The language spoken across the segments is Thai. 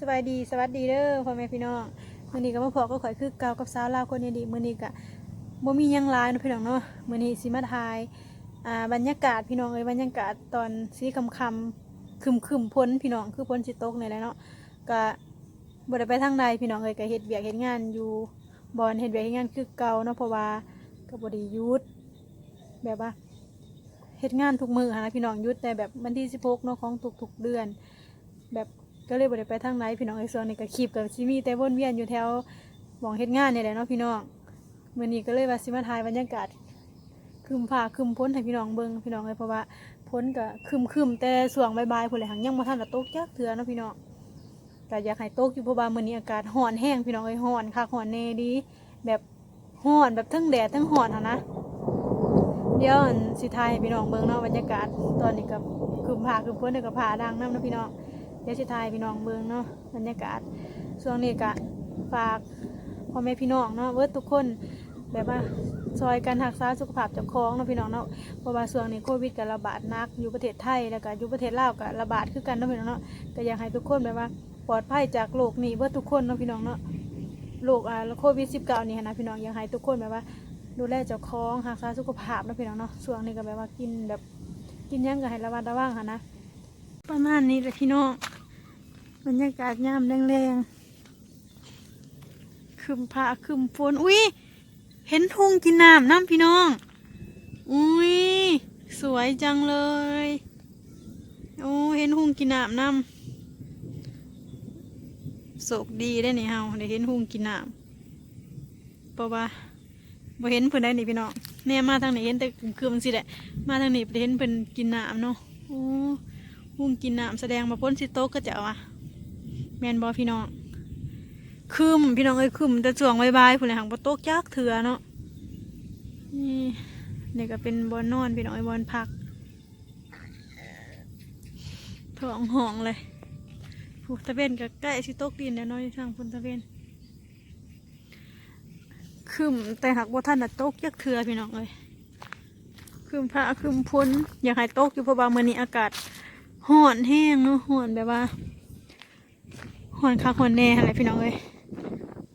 สบายดีสวัสดีเด้อพ่อแม่พี่น้องมื้อนี้ก็มาพอก็ข่อยคือเก่ากับสาวลาวคนนี้ดีมื้อนี้ก็บ่มีหยังหลายเนาะพี่น้องเนาะมื้อนี้สิมาถ่ายอ่าบรรยากาศพี่น้องเอ้ยบรรยากาศตอนสีค่ำๆคึมๆพ้นพี่น้องคือพ้นสิตกนี่แหละเนาะก็บ่ได้ไปทางใดพี่น้องเอ้ยก็เฮ็ดเวียกเฮ็ดงานอยู่บ่อนเฮ็ดเวียกเฮ็ดงานคือเก่าเนาะเพราะว่าก็บ่ได้หยุดแบบว่าเฮ็ดงานทุกมือหันนะพี่น้องหยุดแต่แบบวันที่16เนาะของทุกๆเดือน แบบ ก็เลยบ่ได้ไปทางไหนพี่น้องไอ้ส่วนนี้ก็คลิปกับซิมีแต่วนเวียนอยู่แถวหมองเฮ็ดงานนี่แหละเนาะพี่น้องมื้อนี้ก็เลยว่าสิมาถ่ายบรรยากาศคึมฟ้าคึมพ้นให้พี่น้องเบิ่งพี่น้องเลยเพราะว่าพ้นก็คึมคึมแต่ช่วงบ่ายๆพุ่นแหละหังยังบ่ทันได้ตกจักเทื่อเนาะพี่น้องก็อยากให้ตกอยู่เพราะว่ามื้อนี้อากาศร้อนแห้งพี่น้องเอ้ยร้อนคักร้อนแน่ดี แบบร้อนแบบทั้งแดดทั้งร้อนหั่นนะเดี๋ยวสิทายให้พี่น้องเบิ่งเนาะบรรยากาศตอนนี้กับคืมผาคืมพ้นเดี๋ยวกับผาดังน้ำเนาะพี่น้อง เดี๋ยวสิทายพี่น้องเบิ่งเนาะบรรยากาศช่วงนี้กะฝากพ่อแม่พี่น้องเนาะเวิร์ดทุกคนแบบว่าซอยกันรักษาสุขภาพเจ้าของเนาะพี่น้องเนาะเพราะว่าช่วงนี้โควิดก็ระบาดหนักอยู่ประเทศไทยแล้วก็อยู่ประเทศลาวก็ระบาดคือกันเนาะพี่น้องเนาะก็อยากให้ทุกคนแบบว่าปลอดภัยจากโรคนี้เวิร์ดทุกคนเนาะพี่น้องเนาะโรคอ่าโควิด19นี่หั้นนะพี่น้องอยากให้ทุกคนแบบว่าดูแลเจ้าของรักษาสุขภาพนะพี่น้องเนาะช่วงนี้ก็แบบว่ากินแบบกินยังก็ให้ระมัดระวังค่ะนะ ประมาณนี้แหละพี่น้อง บรรยากาศยามแรงๆคืมผ้าคืมฝนอุ้ยเห็นทุ่งกินน้ำน้ำพี่น้อง อุ้ยสวยจังเลยโอ้เห็นหุ่งกินน้ำน้ำโศกดีได้นี่เฮาได้เห็นหุ่งกินน้ำเพราะว่าบ่เห็นเพิ่นได้นี่พี่น้องแน่มาทางนี้เห็นแต่คือมันสิแหละมาทางนี้ได้เห็นเพิ่นกินน้ำเนาะโอ้หุ่งกินน้ำแสดงมาพ้นสิโตกก็จะเอาอะ แมนบ่พี่น้องคืมพี่น้องเอ้ยคืมแต่ช่วงใบ่ายๆพุ่นแหละหังบ่โตกจักเถื่อเนาะนี่นี่ก็เป็นบอนนอนพี่น้องเอ้ยบอนพักท้องห้องเลยผู้ตะเวนก็ใกล้สิตกดินแล้วเนาะอยทางพุ่นตะเวนคืมแต่หากว่าท่านน่ะตกยักเถือพี่น้องเลยคืมพระคืมพ้นอยากให้ตกอยู่เพราะว่ามื่อนี้อากาศห่อนแห้งเนาะห่อนแบบว่า หอนคักหอนแน่อะไรพี่น้องเลย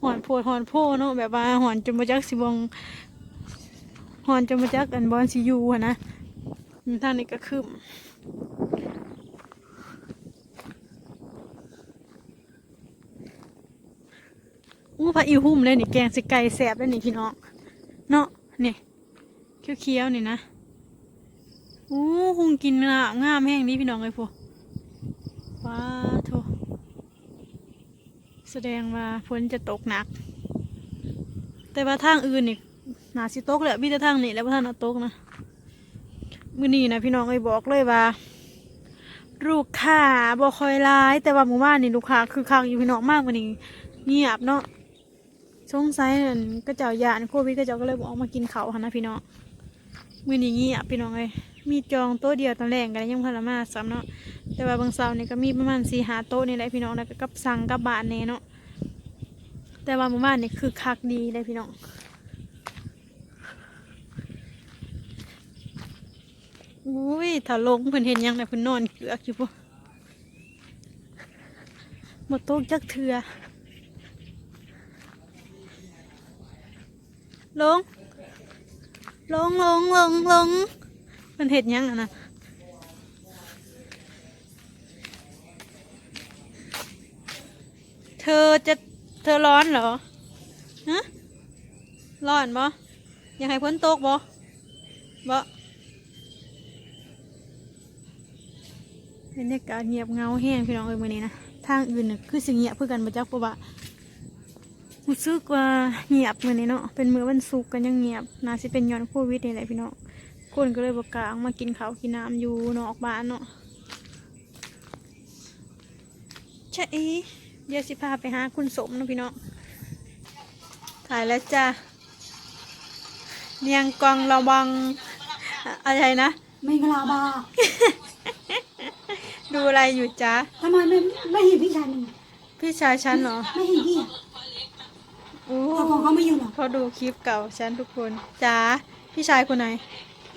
หอนโพดหอนโพเนาะแบบว่าหอนจนมาจักสิบงหอนจนมาจักอันบอลซียูอะนะท่างนี้ก็คืมอู้พระอิวหุ่มเลยนี่แกงสิไก่แสบเลยนี่พี่น้องเนาะนี่เคี้ยวๆนี่นะอู้หุงกินงามแห้งนี้พี่น้องเลยพวกว้า แสดงว่าฝนจะตกหนัก แต่ว่าทางอื่นนี่หนาสิตกแหละพี่จะทางนี้แล้วว่าท่านอาตกนะมือนี้นะพี่น้องเอ้บอกเลยว่าลูกค้าบ่คอยร้าย แต่ว่าหมู่บ้านนี่ลูกค้าคือคักอยู่พี่น้องมากกว่านี้เงียบเนาะสงสัยนั่นก็เจ้ายานโควิดก็เจ้าก็เลยบอกออกมากินเขาหันนะพี่น้องมือนี้เงียบพี่น้องเลย มีจองโต๊ะเดียวตอนแรกกันยังพลมาซ้ำเนาะแต่ว่าบางเสาร์นี่ก็มีประมาณสี่หาโต๊ะนี่แหละพี่น้องแล้วก็กับสั่งกับบานเน่เนาะแต่ว่าหมู่บ้านนี่คือคักดีเลยพี่น้องอุ้ยถ้าลงเพิ่นเห็นยังไงเพิ่นนอนเกลือกอยู่ปะหมดโต๊ะจักเถื่อลง ลงลงลงลง มันเห็ดยังอะนะเธอจะเธอร้อนเหรอฮะร้อนบ่อยากให้พ้นตกบ่บ่บรรยากาศเงียบเงาแห้งพี่น้องเอ้ยมื้อนี้นะทางอื่นน่ะคือสิเงียบเพื่อกันบ่จักเพราะว่ารู้สึกว่าเงียบมือนี้เนาะเป็นมือวันศุกร์กันยังเงียบน่าสิเป็นย้อนโควิดนี่แหละพี่น้อง คนก็เลยบอกกล้าออกมากินข้าวกินน้ำอยู่นอกบ้านเนาะใช่อีเดี๋ยวสิพาไปหาคุณสมเนาะพี่น้องถ่ายแล้วจ้ะเนียงกองระวังอะอะไรนะ ไม่กลาบา ดูอะไรอยู่จ๊ะทำไมไม่ไม่เห็นพี่ชายมันพี่ชายฉันเหรอ ไม่เห็นพี่อะอู้เจ้าของเขาไม่อยู่หรอกเขาดูคลิปเก่าฉันทุกคนจ้าพี่ชายคนไหน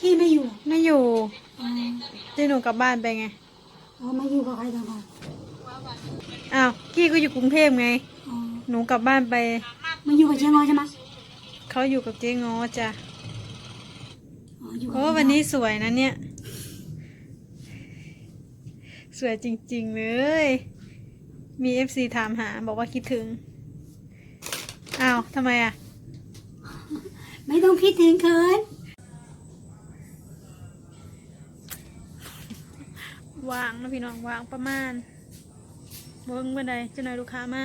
พี่ไม่อยู่หรอกไม่อยู่อ๋อที่หนูกลับบ้านไปไง อ๋อไม่อยู่กับใครต่างหากอ้าว กี้ก็อยู่กรุงเทพไง อ๋อหนูกลับบ้านไปมาอยู่กับเจ๊งอใช่ไหมเขาอยู่กับเจ๊ง้อจ้ะอ๋ออยู่กับโอ้วันนี้สวยนะเนี่ย สวยจริงๆเลย มีเอฟซีถามหา บอกว่าคิดถึง อ้าวทำไมอะ ไม่ต้องคิดถึงเคิน วางนะพี่น้องวางประมาณเบิ้งเมื่อใดเจะหน่อยลูกค้ามา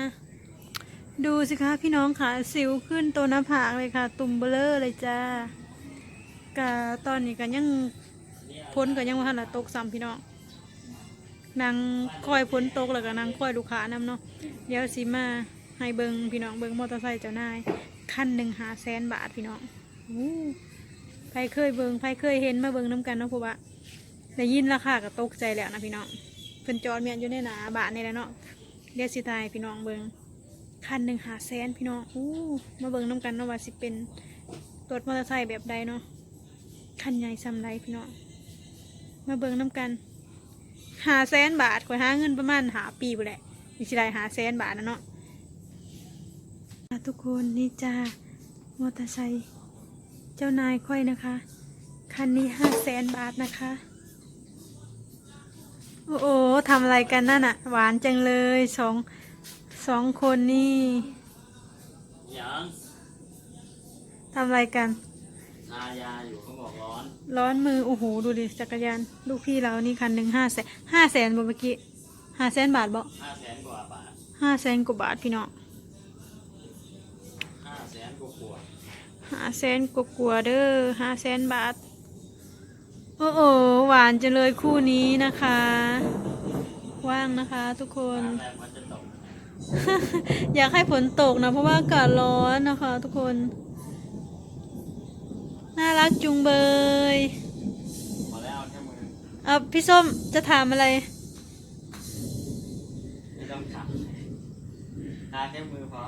ดูสิคะพี่น้องค่ะสิวขึ้นตัวหน้าผากเลยค่ะ ตุ่มเบลอเลยจ้ากะตอนนี้กันยังพ้นกันยังว่าหันละตกซ้ำพี่น้องนางคอยพ้นตกแล้วก็นางคอยลูกค้านำเนาะเดี๋ยวสิมาให้เบิงพี่น้องเบิงมอเตอร์ไซค์เจ้านายคันหนึ่งหาแสนบาทพี่น้องอู้ใครเคยเบิงใครเคยเห็นมาเบิงน้ำกันเนาะพวกว่า ได้ยินราคาก็ตกใจแล้วนะพี่น้องเพิ่นจอดเมียนอยู่ในหนาบาทนี่แหละเนาะเดี๋ยวสิทายพี่น้องเบิงคันหนึ่งหาแสนพี่น้องอู้มาเบิงน้ำกันเนาะว่าสิเป็นรถมอเตอร์ไซค์แบบใดเนาะคันใหญ่ซ้ำไรพี่น้องมาเบิงน้ำกันหาแสนบาทข่อยหาเงินประมาณหาปีไปแหละมีสิได้หาแสนบาทนะเนาะอะทุกคนนี่จ้ามอเตอร์ไซค์เจ้านายค่อยนะคะ คันนี้ห้าแสนบาทนะคะ โอ้โหทำอะไรกันนั่นอะหวานจังเลยสองสองคนนี่ยังทำอะไรกันทายาอยู่เขาบอกร้อน ร้อนมือ โอ้โห ดูดิ จักรยาน ลูกพี่เรานี่คันหนึ่งห้าแสนห้าแสนบเมื่อกี้ห้าแสนบาทบ่ห้าแสนกว่าบาทห้าแสนกว่าบาทพี่น้องห้าแสนกว่ากว่าห้าแสนกว่ากว่าๆเด้อห้าแสนบาท โอ้โห หวานจังเลยคู่นี้นะคะ ว่างนะคะทุกคนน้ำแรงมันจะตกอยากให้ฝนตกนะเพราะว่าอากาศร้อนนะคะทุกคน น่ารักจุงเบยพอแล้วเอาแค่มืออะพี่ส้มจะถามอะไรไม่ต้องขับทาแค่มือพอ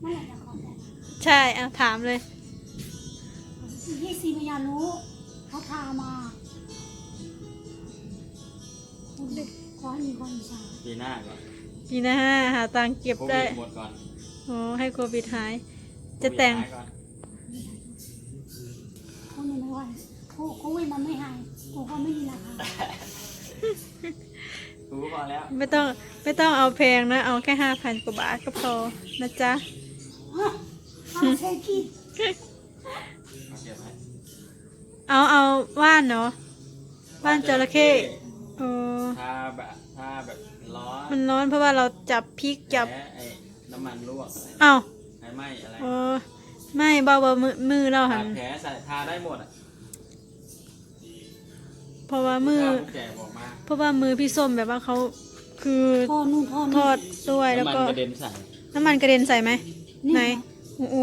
เมื่อไหร่จะขอแต่งใช่อะถามเลยยี่ ซีไม่อยากรู้เขาทามาคุณขอให้มีความอิจฉาปีหน้าก่อนปีหน้าหาตังค์เก็บโคได้วิดหมดก่อนโอ้ให้โควิดหาย จะแต่ง โควิดหายก่อนเขาไม่ไหวเขาเขาเว้ยมันไม่หายเขาก็ไม่มีราคารู้พอแล้วไม่ต้องไม่ต้องเอาแพงนะ เอาแค่ห้าพันกว่าบาทก็พอนะจ๊ะ ฮะอาเซกิ เอาเก็บไว้ เอาเอาว่านเนาะว่านจระเข้โอ้ทาแบบทาแบบร้อนมันร้อนเพราะว่าเราจับพริกจับแพ้ไอ้น้ำมันลวกอะไรเอ้าไฟไหม้อะไรโอ้ไม่เบาเบามือมือเราหับานดแผลใส่ทาได้หมดอะเพราะว่ามือ ถ้าผู้แก่บอกมาเพราะว่ามือพี่ส้มแบบว่าเขาคือทอดนู่นทอดทนี่อดด้วยแล้วน้ำมันก็ กระเด็นใส่น้ำมันกระเด็นใส่ไหมนี่ไหนโอ้โห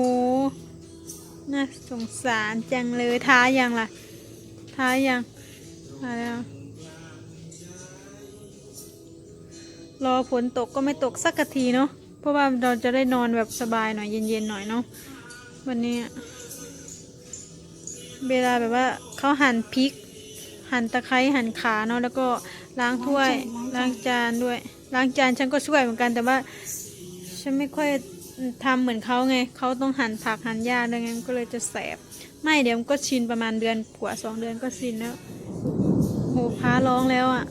น่าสงสารจังเลยท้ายังล่ะ ท้ายังมาแล้วรอฝนตกก็ไม่ตกสักกะทีเนาะเพราะว่าเราจะได้นอนแบบสบายหน่อยเย็นๆหน่อยเนาะวันนี้อะเวลาแบบว่าเขาหั่นพริก หั่นตะไคร้หั่นขาเนาะแล้วก็ล้างถ้วยล้างจานด้วย ล้างจานฉันก็ช่วยเหมือนกันแต่ว่า ฉันไม่ค่อย ทำเหมือนเขาไงเขาต้องหั่นผักหั่นหญ้าดังนั้นก็เลยจะแสบ ไม่เดี๋ยวมันก็ชินประมาณเดือนกว่าสองเดือนก็ชินแล้วโหพาร้องแล้วอะ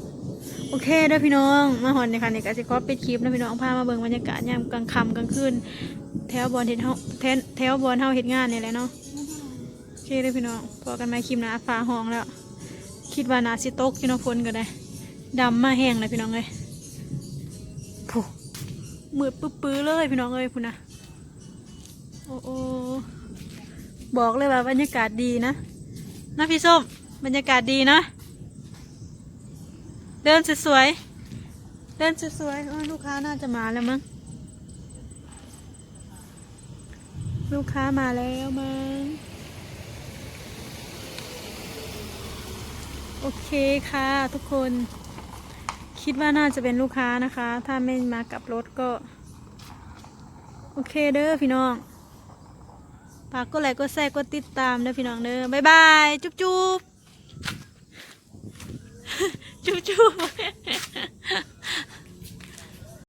โอเคด้อพี่น้อง มาหอนเนี่ยค่ะเนี่ยก็สิขอปิดคลิปนะพี่น้องพามาเบิ่งบรรยากาศยามกลางค่ำกลางคืนแถวบอลเฮ็ดเฮาแถวแถวบอลเฮาเฮ็ดงานนี่แหละเนาะโอเคด้อพี่น้องพอกันไหมคลิปนะฟ้าห้องแล้ว คิดว่านาสิตกอยู่เนาะฝนก็ได้ดำมาแห้งเลยพี่น้องเลย มืดปื้อๆเลยพี่น้องเอ้ยพุ่นนะโอ้โอบอกเลยว่าบรรยากาศดีนะนะพี่ส้มบรรยากาศดีนะ เดินสวยๆเดินสวยๆเอ้ยลูกค้าน่าจะมาแล้วมั้งลูกค้ามาแล้วมั้งโอเคค่ะทุกคน คิดว่าน่าจะเป็นลูกค้านะคะ ถ้าไม่มากับรถก็ โอเคเด้อพี่น้องฝากก็ไลค์ก็แซ่ก็ติดตามเด้อพี่น้องเด้อบ๊ายบายจุ๊บจุ๊บจุ๊บจุ๊บ